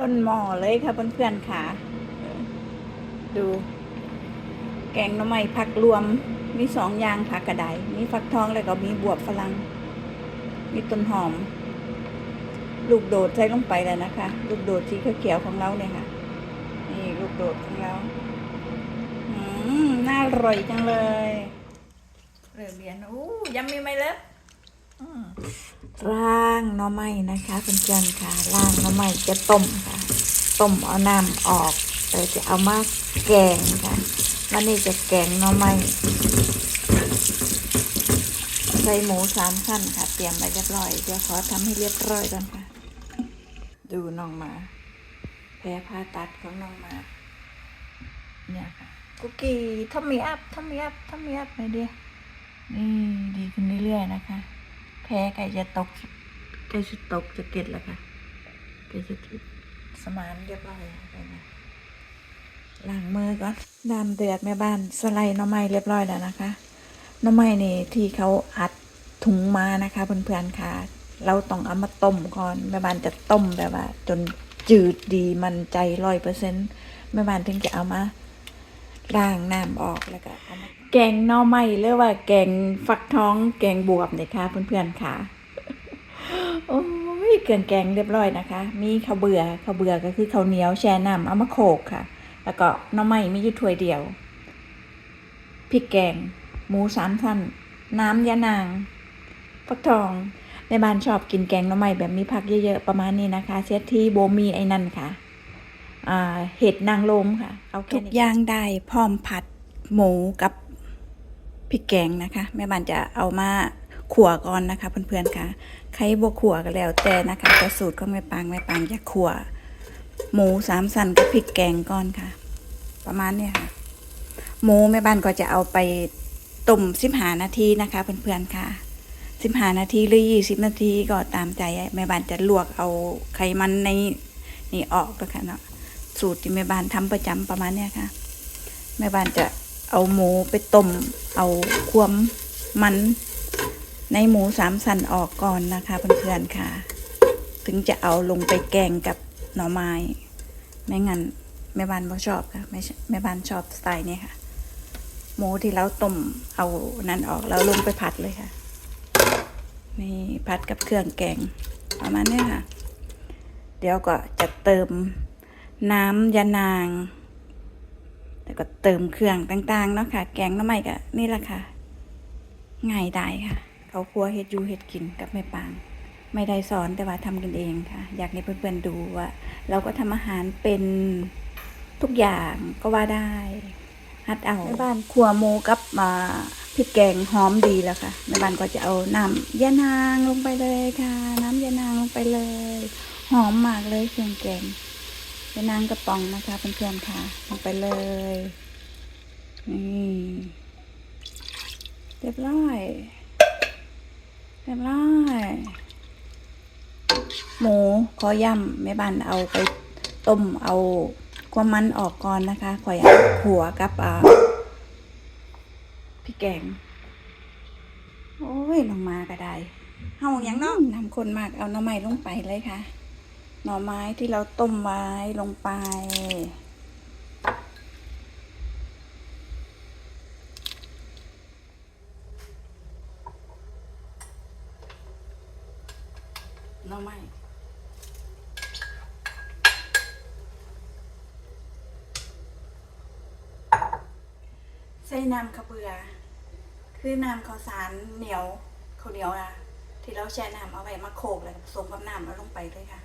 ต้นหม้อเลยค่ะเพื่อนๆค่ะ ดู แกงหน่อไม้ผักรวม มีสองอย่างผักกระไดมีฟักทองแล้วก็มีบวบฝรั่ง มีต้นหอม ลูกโดดใส่ลงไปแล้วนะคะ ลูกโดดสีเขียวของเราเนี่ยค่ะ นี่ลูกโดดของเราอืมน่าอร่อยจังเลยเริ่มเรียนอู้ยังมีไหมเล็บอืม ร่างน่อไม้นะคะเพื่อนๆค่ะร่างน่อไม้จะต้มค่ะ ต้มเอาน้ำออกเราจะเอามาแกงค่ะวันนี้จะแกงน่อไม้ใส่หมูสามขั้นค่ะ เตรียมไว้เรียบร้อยเดี๋ยวขอทำให้เรียบร้อยก่อนค่ะ ดูน้องหมาแพ้ผ่าตัดของน้องหมาเนี่ยค่ะกุกกี้ทำมีอัพทำมีอัพทำมีอัพไหมเดีนี่ดีขึ้นเรื่อยๆนะคะ พ้ไก่จะตกไก่จะตกจะเก็ดแล้วค่ะไก่จะติดสมานเรียบร้อยล้วนะล้างมือก่อนน้ำเดือดแม่บ้านสไลด์น้ำไม้เรียบร้อยแล้วนะคะน้ำไม้นี่ที่เขาอัดถุงมานะคะเพื่อนๆค่ะ เราต้องเอามาต้มก่อนแม่บ้านจะต้มแบบว่า จนจืดดีมันใจร้อยเปอร์เซ็นต์แม่บ้านถึงจะเอามา ล้างน้ำออกแล้วก็เอามาแกงน่อไม้หรือว่าแกงฟักทอง แกงบวบเนี่ยค่ะเพื่อนๆค่ะโอ้ยเกลือแกงเรียบร้อยนะคะ มีข้าวเบื่อข้าวเบื่อก็คือข้าวเหนียวแช่น้ำเอามาโขกค่ะ แล้วก็น้ำไม้มีอยู่ถ้วยเดียวพริกแกง หมูสามท่านน้ำยานางฟักทองในบ้านชอบกินแกงน้ำไม้แบบมีผักเยอะๆประมาณนี้นะคะ เซตที่โบมีไอ้นั่นค่ะ เห็ดนางรมค่ะ เอาทุกอย่างได้พร้อมผัดหมูกับพริกแกงนะคะ แม่บ้านจะเอามาขั่วก่อนนะคะ เพื่อนๆค่ะ ใครบวขั่วก็แล้วแต่นะคะแต่สูตรของแม่ปางแม่ปางจะขั่ว หมูสามสันกับพริกแกงก่อนค่ะ ประมาณเนี้ยค่ะ หมูแม่บ้านก็จะเอาไปต้มสิบหานาทีนะคะเพื่อนๆค่ะสิบหานาทีหรือยี่สิบนาทีก็ตามใจแม่บ้านจะลวกเอาไขมันในนี่ออกนะคะเนาะ สูตรที่แม่บ้านทำประจำประมาณเนี้ยค่ะ แม่บ้านจะเอาหมูไปต้ม เอาความมันในหมูสามสันออกก่อนนะคะเพื่อนๆค่ะ ถึงจะเอาลงไปแกงกับหน่อไม้ ไม่งั้นแม่บ้านไม่ชอบค่ะไม่ใช่แม่บ้านชอบสไตล์นี้ค่ะ หมูที่เราต้มเอานั้นออกแล้วลงไปผัดเลยค่ะนี่ผัดกับเครื่องแกงประมาณนี้ค่ะ เดี๋ยวก็จะเติม น้ำยานาง แล้วก็เติมเครื่องต่างๆเนาะค่ะ แกงน้ำไม้ก็นี่แหละค่ะ ง่ายได้ค่ะ เขาครัวเฮ็ดยูเฮ็ดกินกับแม่ปาง ไม่ได้สอนแต่ว่าทำกันเองค่ะ อยากให้เพื่อนๆดูว่า เราก็ทำอาหารเป็นทุกอย่างก็ว่าได้ฮัดเอาแม่บ้านครัวหมูกับมาพริกแกงหอมดีแล้วค่ะแม่บ้านก็จะเอาน้ำยานางลงไปเลยค่ะ น้ำยานางลงไปเลย หอมมากเลยเครื่องแกง ยานางกระป๋องนะคะเพื่อนๆค่ะลงไปเลยนี่เรียบร้อยเรียบร้อยหมูขอย่ำแม่บ้านเอาไปต้มเอาความมันออกก่อนนะคะขอยเอาหัวกับอ่าพี่แกง โอ้ยลงมาก็ได้เฮาอย่างน้องนำคนมากเอาหน่อไม้ลงไปเลยค่ะ หน่อไม้ที่เราต้มไว้ลงไป หน่อไม้ใส่น้ำข้าวเบือ คือน้ำข้าวสารเหนียวข้าวเหนียวนะที่เราแช่น้ำเอาไว้มาโขลกเลยผสมกับน้ำแล้วลงไปเลยค่ะ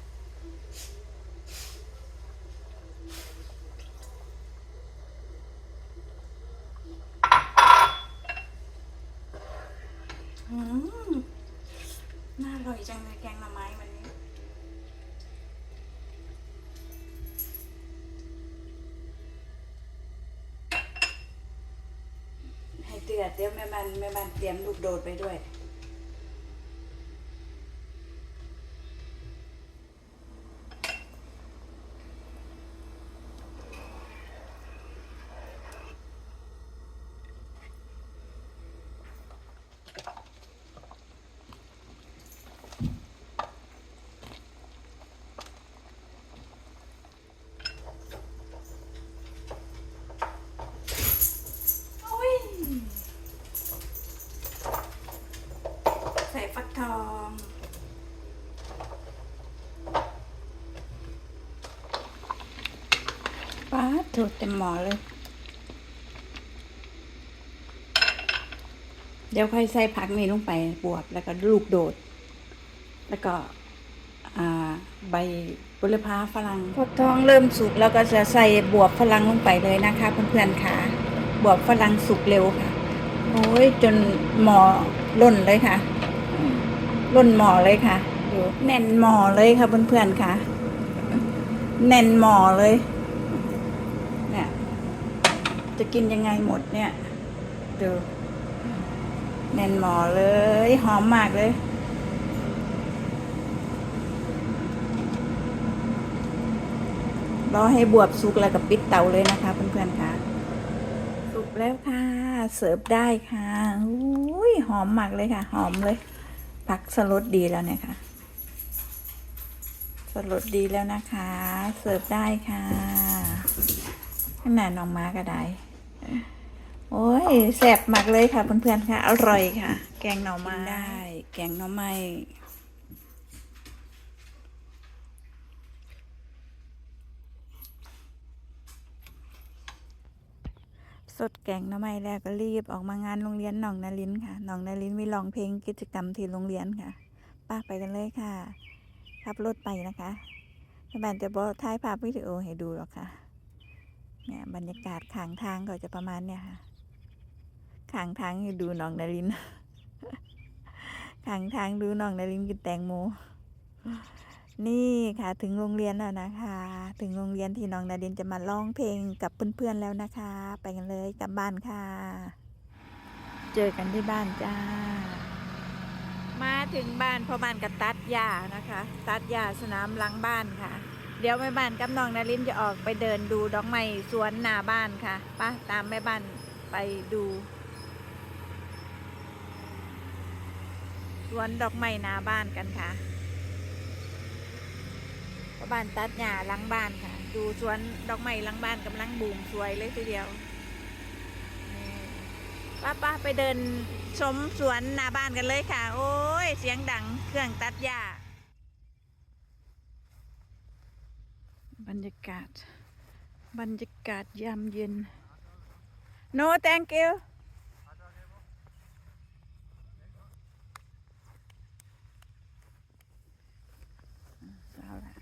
อืม น่าอ ร่อยจังเลยแกงหน่อไม้วันนี้ ให้เดือดเดี๋ยวแม่บ้านแม่บ้านเตรียมลูกโดดไปด้วย ฟักทองป้าถูดเต็มหมอเลย เดี๋ยวค่อยใส่ผักนี่ลงไปบวบแล้วก็ลูกโดด แล้วก็ใบบุรพาฝรั่งฟักทองเริ่มสุกแล้วก็จะใส่บวบฝรั่งลงไปเลยนะคะเพื่อนๆค่ะบวบฝรั่งสุกเร็วค่ะโอ้ยจนหมอล่นเลยค่ะ ล่นหมอเลยค่ะดูแน่นหมอเลยค่ะเพื่อนๆค่ะ แน่นหมอเลย เนี่ย จะกินยังไงหมดเนี่ย ดู แน่นหมอเลย หอมมากเลยรอให้บวบสุกแล้วก็ปิดเตาเลยนะคะเพื่อนๆค่ะ สุกแล้วค่ะ เสิร์ฟได้ค่ะอุ้ยหอมมากเลยค่ะ หอมเลย ผักสลดดีแล้วเนี่ยค่ะ สลดดีแล้วนะคะ เสิร์ฟได้ค่ะข้างหน้าน้องม้าก็ได้โอ้ยแสบมากเลยค่ะเพื่อนๆค่ะ อร่อยค่ะ แกงหน่อไม้ได้ แกงหน่อไม้ สดแกงน่อไม้แล้วก็รีบออกมางานโรงเรียนหนองนาลินค่ะหนองนาลินมีร้องเพลงกิจกรรมที่โรงเรียนค่ะป้าไปกันเลยค่ะขับรถไปนะคะแม่บ้านจะบอกถ่ายภาพวิดีโอให้ดูหรอกค่ะเนี่ยบรรยากาศขางทางก็จะประมาณเนี่ยค่ะขางทางอยู่ดูหนองนารินขางทางดูหนองนารินกินแตงโม นี่ค่ะถึงโรงเรียนแล้วนะคะ ถึงโรงเรียนที่น้องนารินจะมาร้องเพลงกับเพื่อนๆแล้วนะคะ ไปกันเลยกลับบ้านค่ะ เจอกันที่บ้านจ้า มาถึงบ้านพ่อบ้านกับตัดหญ้านะคะ ตัดหญ้าสนามหลังบ้านค่ะ เดี๋ยวแม่บ้านกับน้องนารินจะออกไปเดินดูดอกไม้สวนหน้าบ้านค่ะป้าตามแม่บ้านไปดูสวนดอกไม้หน้าบ้านกันค่ะ บ้านตัดหญ้าหลังบ้านค่ะ ดูสวนดอกไม้หลังบ้านกำลังบูมสวยเลยทีเดียวป้าป้าไปเดินชมสวนหน้าบ้านกันเลยค่ะ โอ้ย เสียงดังเครื่องตัดหญ้าบรรยากาศ บรรยากาศยามเย็น no thank you เอาละ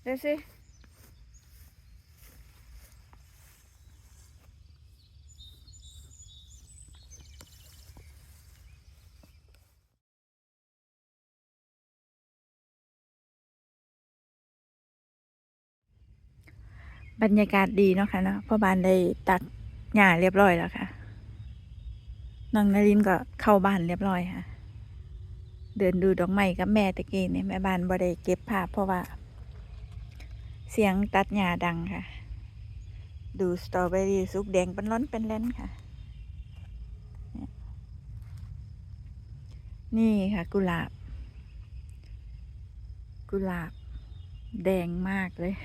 เดสิบรรยากาศดีเนาะค่ะเนาะพ่อบานได้ตัดหญ้าเรียบร้อยแล้วค่ะน้องนารินก็เข้าบ้านเรียบร้อยค่ะ เดินดูดอกไม้กับแม่ตะกี้เนี่ยแม่บ้านบ่ได้เก็บภาพเพราะว่า เสียงตัดหญ้าดังค่ะ ดูสตรอเบอรี่สุกแดงเป็นร้อนเป็นแล่นค่ะ นี่ค่ะกุหลาบ กุหลาบ แดงมากเลย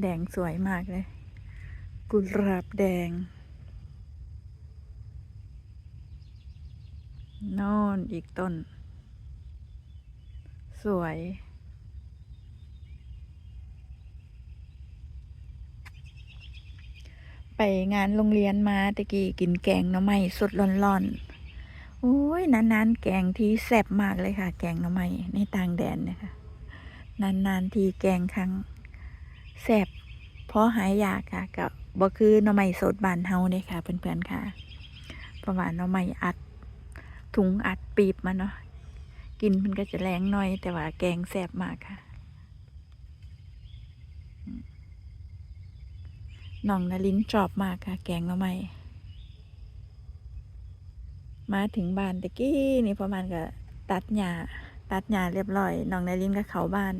แดงสวยมากเลย กุหลาบแดงน่นอีกต้น สวย ไปงานโรงเรียนมาตะกี้กินแกงหน่อไม้สดร้อนๆโอ้ยนานๆแกงที่แซ่บมากเลยค่ะ แกงหน่อไม้ในต่างแดนเนี่ยค่ะนานๆทีแกงครั้งแซ่บเพราะหายยากค่ะกับบ่คือหน่อไม้สดบานเฮาเนี่ยค่ะเพื่อนๆค่ะเพระว่าหน่อไม้อัดถุงอัดปีบมาเนาะกินมันก็จะแรงหน่อย แต่ว่าแกงแซ่บมากค่ะ น้องนาลินชอบมากค่ะ แกงหน่อไม้มาถึงบ้านตะกี้นี่ประมาณก็ตัดหญ้าตัดหญ้าเรียบร้อยน้องนารินก็เข้าบ้าน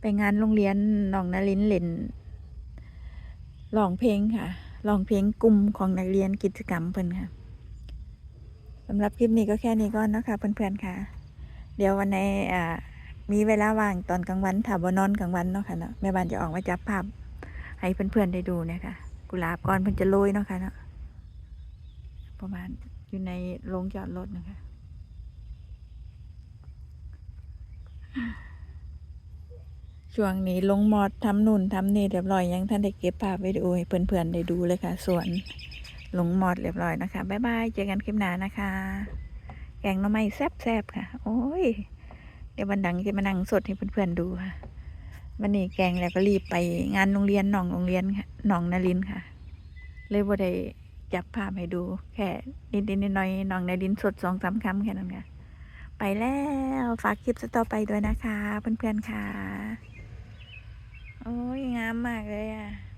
ไปงานโรงเรียนน้องนารินเล่นร้องเพลงค่ะร้องเพลงกลุ่มของนักเรียนกิจกรรมเพิ่นค่ะสำหรับคลิปนี้ก็แค่นี้ก่อนนะคะเพื่อนๆค่ะ เดี๋ยววันในอ่ามีเวลาว่างตอนกลางวันถ้าบ่นอนกลางวันเนาะค่ะเนาะแม่บ้านจะออกมาจับภาพ ให้เพื่อนๆได้ดูนี่ยค่ะกุหลาบก่อนเพิ่นจะโรยเนาะค่ะเนาะประมาณอยู่ในโรงจอดรถนะคะช่วงนี้ลงมอดทำนุ่นทำนี่เรียบร้อยยังท่านได้เก็บภาพไวิดีโอให้เพื่อนๆได้ดูเลยค่ะส่วนลงมอดเรียบร้อยนะคะบ๊ายบายเจอกันคลิปหน้านะคะแกงหน้ำไม้แซ่บๆค่ะ โอ้ย เดี๋ยววันดังจะมานั่งสดให้เพื่อนๆดูค่ะ วันนี้แกงแล้วก็รีบไปงานโรงเรียนหนองโรงเรียนค่ะหนองนารินค่ะ เลยบ่ได้จับภาพให้ดู แค่นิดๆหน้อยๆหนองนารินสดสองสามคำแค่นั้นค่ะไปแล้วฝากคลิปต่อไปด้วยนะคะ เพื่อนๆค่ะ โอ้ยงามมากเลยอะ